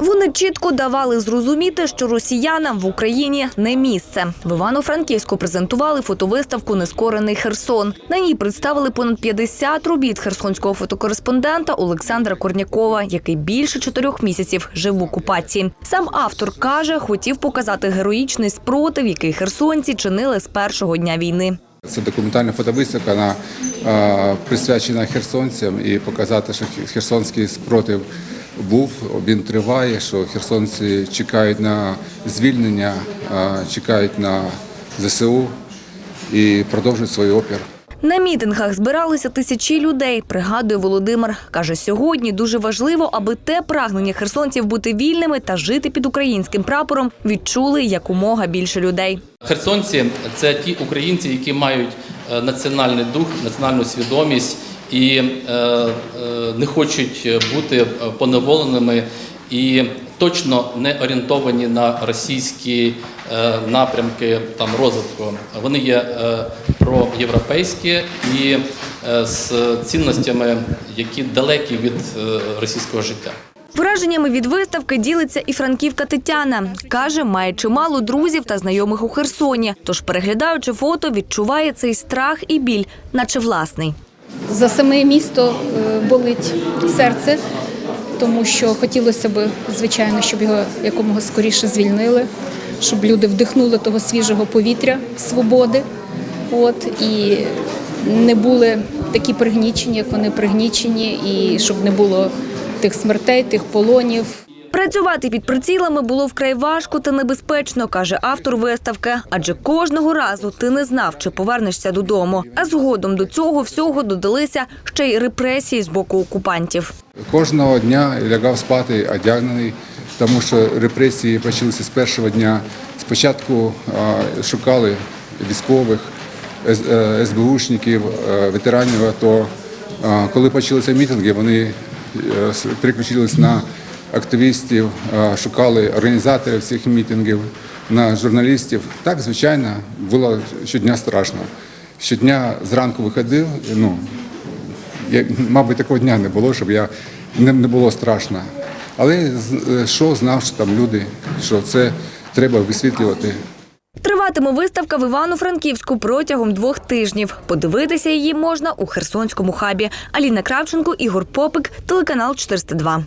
Вони чітко давали зрозуміти, що росіянам в Україні не місце. В Івано-Франківську презентували фотовиставку Нескорений Херсон. На ній представили понад 50 робіт херсонського фотокореспондента Олександра Корнякова, який більше чотирьох місяців жив в окупації. Сам автор каже, хотів показати героїчний спротив, який херсонці чинили з першого дня війни. Це документальна фотовиставка, вона присвячена херсонцям і показати, що херсонський спротив був, він триває, що херсонці чекають на звільнення, чекають на ЗСУ і продовжують свій опір. На мітингах збиралися тисячі людей. Пригадує Володимир. каже, сьогодні дуже важливо, аби те прагнення херсонців бути вільними та жити під українським прапором відчули якомога більше людей. Херсонці це ті українці, які мають е, національний дух, національну свідомість і е, е, не хочуть бути поневоленими і точно не орієнтовані на російські е, напрямки там розвитку. Вони є проєвропейські і з цінностями, які далекі від російського життя. Враженнями від виставки ділиться і франківка Тетяна. Каже, має чимало друзів та знайомих у Херсоні. Тож, переглядаючи фото, відчуває цей страх і біль, наче власний. За саме місто е, болить серце, тому що хотілося б, звичайно, щоб його якомога скоріше звільнили, щоб люди вдихнули того свіжого повітря свободи. От і не були такі пригнічені, як вони пригнічені, і щоб не було тих смертей, тих полонів. Працювати під прицілами було вкрай важко та небезпечно, каже автор виставки. Адже кожного разу ти не знав, чи повернешся додому. А згодом до цього всього додалися ще й репресії з боку окупантів. Кожного дня лягав спати одягнений, тому що репресії почалися з першого дня. Спочатку шукали військових, е, СБУшників, е, ветеранів АТО. Коли почалися мітинги, вони е, переключились на активістів, шукали організаторів цих мітингів, на журналістів. Так, звичайно, було щодня страшно. Щодня зранку виходив, ну, я, мабуть, такого дня не було, щоб я не, не було страшно. Але що знав, що там люди, що це треба висвітлювати. Триватиме виставка в Івано-Франківську протягом двох тижнів. Подивитися її можна у Херсонському хабі. Аліна Кравченко, Ігор Попик, телеканал 402.